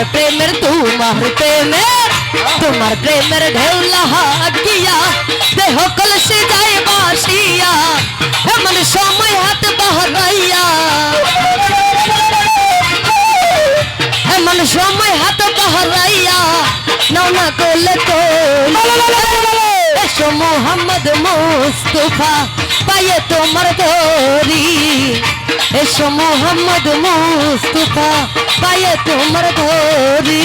তোমার প্রেমের তোমার প্রেমের তোমার প্রেমের ঢেউ লাহাকিয়া দেহ কলসে যায় বাসিয়া, এমন সময় হাত বহরাইয়া। এমন সময় হাত বহরাইয়া, নাও না করলে তো মোহাম্মদ মুস্তফা পায়ে তোমার ধরি এসো মোহাম্মদ মুস্তফা পায়ে তোমার ধরি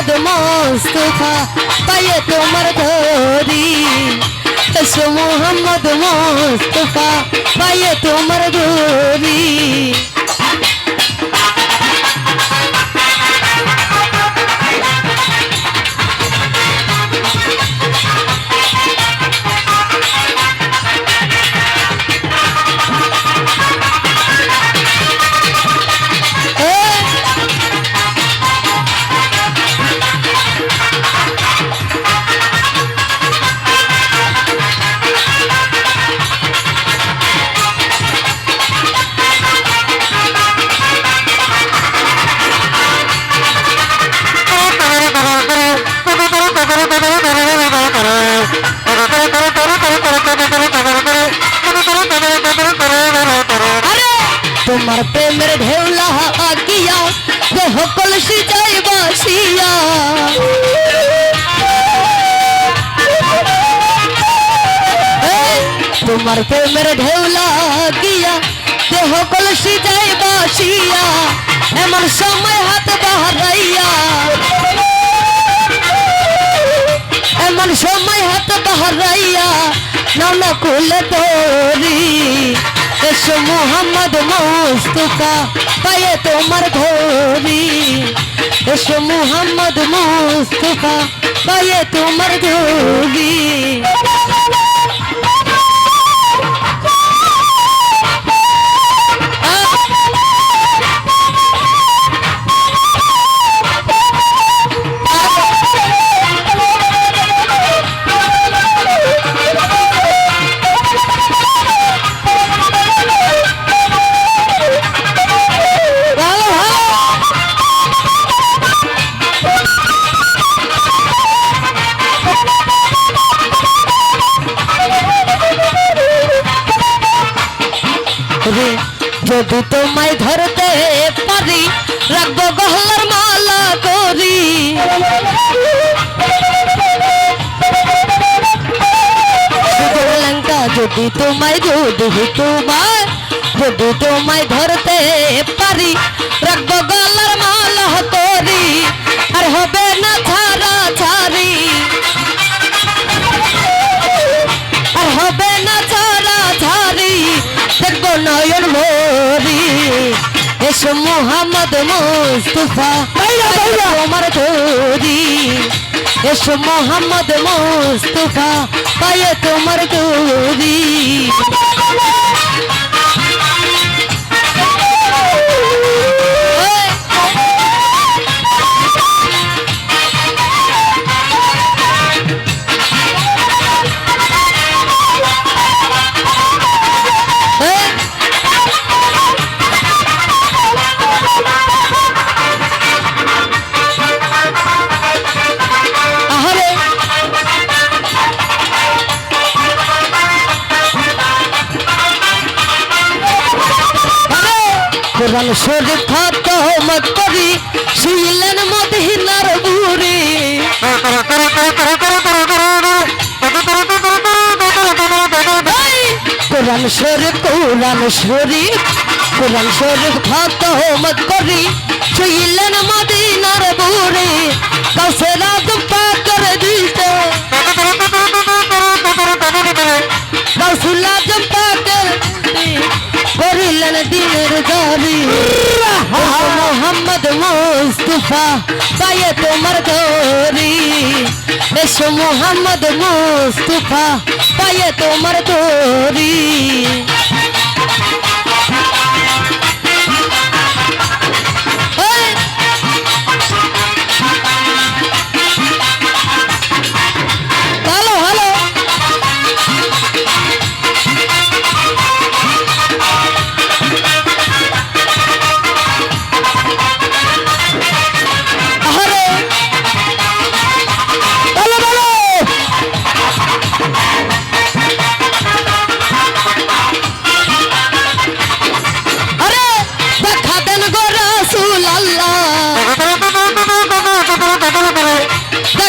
মুহাম্মদ মোস্তফা পায়ে তোমার ধরি এসো মুহাম্মদ মোস্তফা পায়ে তোমার ধরি তোমার প্রেমের ঢেউলা গিয়া দেহ কলসি যাই বাসিয়া তোমার প্রেমের ঢেউলা গিয়া দেহ কলসি যাই বাসিয়া এমন সময় হাত বাহারাইয়া। এমন সময় হাত বাহারাইয়া। নাও না কুলে তোরি এসো মোহাম্মদ মুস্তফা, পায়ে তোমার ধরি। এসো মোহাম্মদ মুস্তফা, পায়ে তোমার ধরি। যদি তোমায় ধরতে পারি, রাখব গহলার মালা করি। লঙ্কা যদি তোমায় যদি তোমায় যদি তোমায় ধরতে পারি, রাখব গলার মালা করি। আর হবে না এসো মোহাম্মদ মুস্তফা। তোমার ধরি এসো মোহাম্মদ মুস্তফা পায়ে তোমার ধরি কোরআন শরীফ খতম করি শুইলেন মদিনার বুড়ি। কোরআন শরীফ কোরআন শরীফ কোরআন শরীফ খতম করি শুইলেন মদিনার বুড়ি। দাবি মোহাম্মদ মুস্তফা পায়ে তোমার দরি এসো মোহাম্মদ মুস্তফা পায়ে তোমার দরি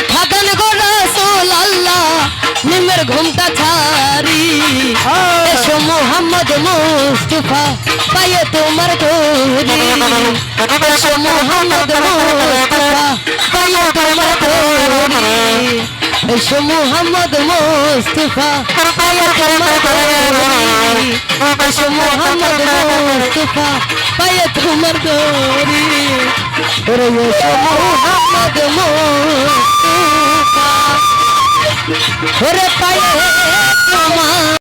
দেখা দেন গো রাসূল আল্লাহ নিমের ঘুমটা ছাড়ি। এসো মোহাম্মদ মুস্তফা পায়ে তোমার ধরি এসো মোহাম্মদ মুস্তফা পায়ে তোমার ধরি এসো মোহাম্মদ মোস্তফা। পায়ে তোমার ধরি এসো মোহাম্মদ মোস্তফা পায়ে তোমার ধরি ওরে এসো মোহাম্মদ মোস্তফা। ওরে পায়ে তোমার